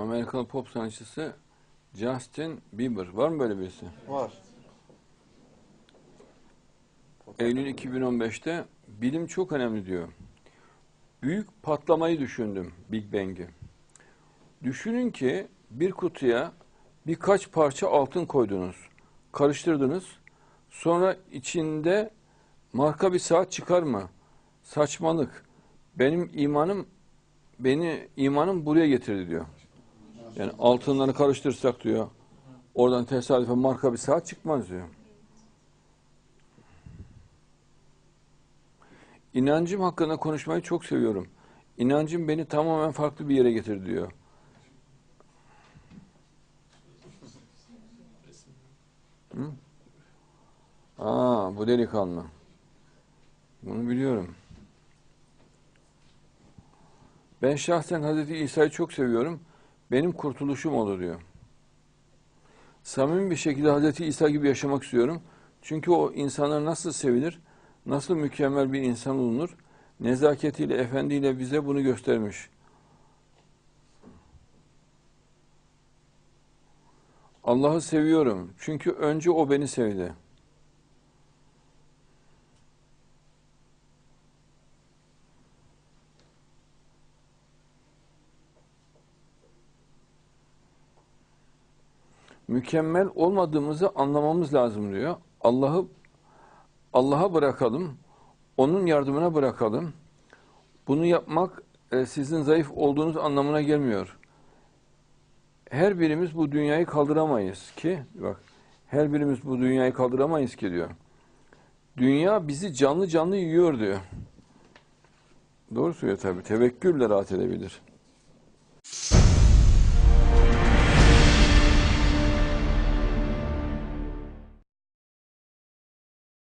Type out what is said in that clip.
Amerikalı pop sanatçısı Justin Bieber. Var mı böyle birisi? Var. Eylül 2015'te bilim çok önemli diyor. Büyük patlamayı düşündüm Big Bang'i. Düşünün ki bir kutuya birkaç parça altın koydunuz, karıştırdınız. Sonra içinde marka bir saat çıkar mı? Saçmalık. Benim imanım beni imanım buraya getirdi diyor. Yani altınları karıştırsak diyor. Oradan tesadüfen marka bir saat çıkmaz diyor. İnancım hakkında konuşmayı çok seviyorum. İnancım beni tamamen farklı bir yere getirdi diyor. Hı? Aa, bu delikanlı. Bunu biliyorum. Ben şahsen Hazreti İsa'yı çok seviyorum. Benim kurtuluşum olur diyor. Samimi bir şekilde Hazreti İsa gibi yaşamak istiyorum. Çünkü o insanlar nasıl sevilir, nasıl mükemmel bir insan olunur, nezaketiyle, efendiyle bize bunu göstermiş. Allah'ı seviyorum. Çünkü önce o beni sevdi. Mükemmel olmadığımızı anlamamız lazım diyor. Allah'ı Allah'a bırakalım. Onun yardımına bırakalım. Bunu yapmak e, sizin zayıf olduğunuz anlamına gelmiyor. Her birimiz bu dünyayı kaldıramayız ki bak her birimiz bu dünyayı kaldıramayız ki diyor. Dünya bizi canlı canlı yiyor diyor. Doğru söylüyor tabii. Tevekkülle rahat edebilir.